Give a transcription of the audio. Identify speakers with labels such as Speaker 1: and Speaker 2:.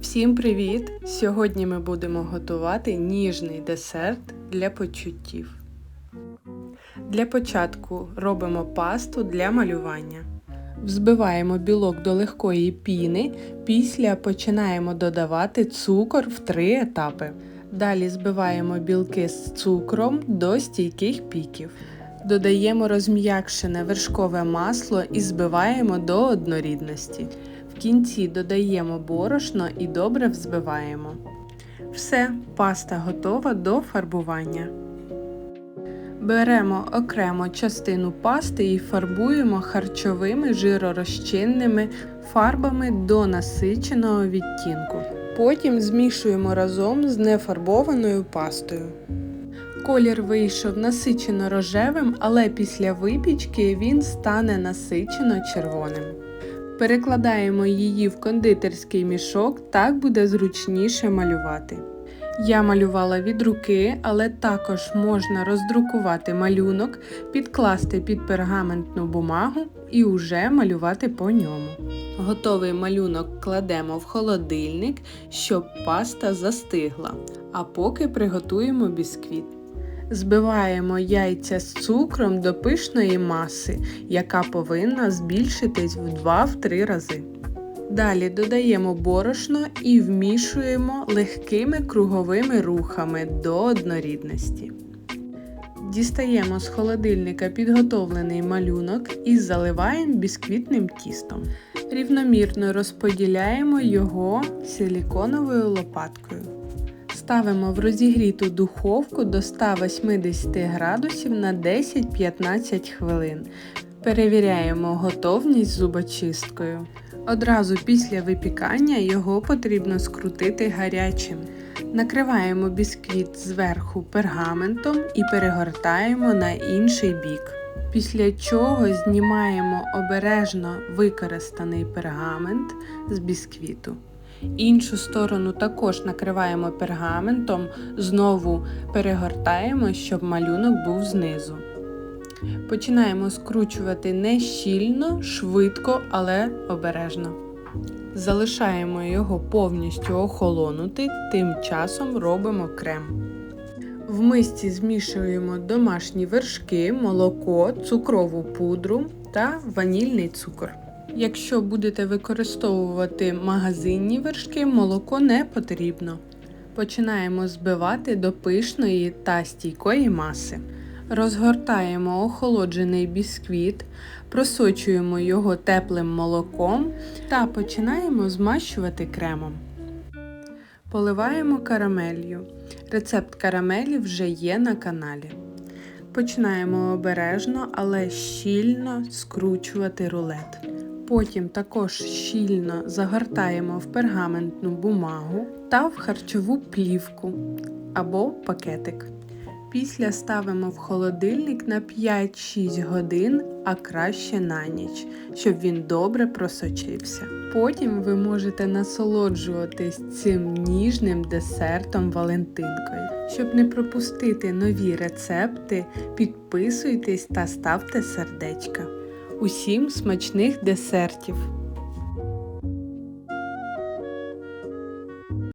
Speaker 1: Всім привіт! Сьогодні ми будемо готувати ніжний десерт для почуттів. Для початку робимо пасту для малювання. Взбиваємо білок до легкої піни, після починаємо додавати цукор в три етапи. Далі збиваємо білки з цукром до стійких піків. Додаємо розм'якшене вершкове масло і збиваємо до однорідності. В кінці додаємо борошно і добре взбиваємо. Все, паста готова до фарбування. Беремо окремо частину пасти і фарбуємо харчовими жиророзчинними фарбами до насиченого відтінку. Потім змішуємо разом з нефарбованою пастою. Колір вийшов насичено рожевим, але після випічки він стане насичено червоним. Перекладаємо її в кондитерський мішок, так буде зручніше малювати. Я малювала від руки, але також можна роздрукувати малюнок, підкласти під пергаментну бумагу і уже малювати по ньому. Готовий малюнок кладемо в холодильник, щоб паста застигла, а поки приготуємо бісквіт. Збиваємо яйця з цукром до пишної маси, яка повинна збільшитись в 2-3 рази. Далі додаємо борошно і вмішуємо легкими круговими рухами до однорідності. Дістаємо з холодильника підготовлений малюнок і заливаємо бісквітним тістом. Рівномірно розподіляємо його силіконовою лопаткою. Ставимо в розігріту духовку до 180 градусів на 10-15 хвилин. Перевіряємо готовність зубочисткою. Одразу після випікання його потрібно скрутити гарячим. Накриваємо бісквіт зверху пергаментом і перегортаємо на інший бік. Після чого знімаємо обережно використаний пергамент з бісквіту. Іншу сторону також накриваємо пергаментом, знову перегортаємо, щоб малюнок був знизу. Починаємо скручувати не щільно, швидко, але обережно. Залишаємо його повністю охолонути, тим часом робимо крем. В мисці змішуємо домашні вершки, молоко, цукрову пудру та ванільний цукор. Якщо будете використовувати магазинні вершки, молоко не потрібно. Починаємо збивати до пишної та стійкої маси. Розгортаємо охолоджений бісквіт, просочуємо його теплим молоком та починаємо змащувати кремом. Поливаємо карамелью. Рецепт карамелі вже є на каналі. Починаємо обережно, але щільно скручувати рулет. Потім також щільно загортаємо в пергаментну бумагу та в харчову плівку або пакетик. Після ставимо в холодильник на 5-6 годин, а краще на ніч, щоб він добре просочився. Потім ви можете насолоджуватись цим ніжним десертом Валентинкою. Щоб не пропустити нові рецепти, підписуйтесь та ставте сердечка. Усім смачних десертів!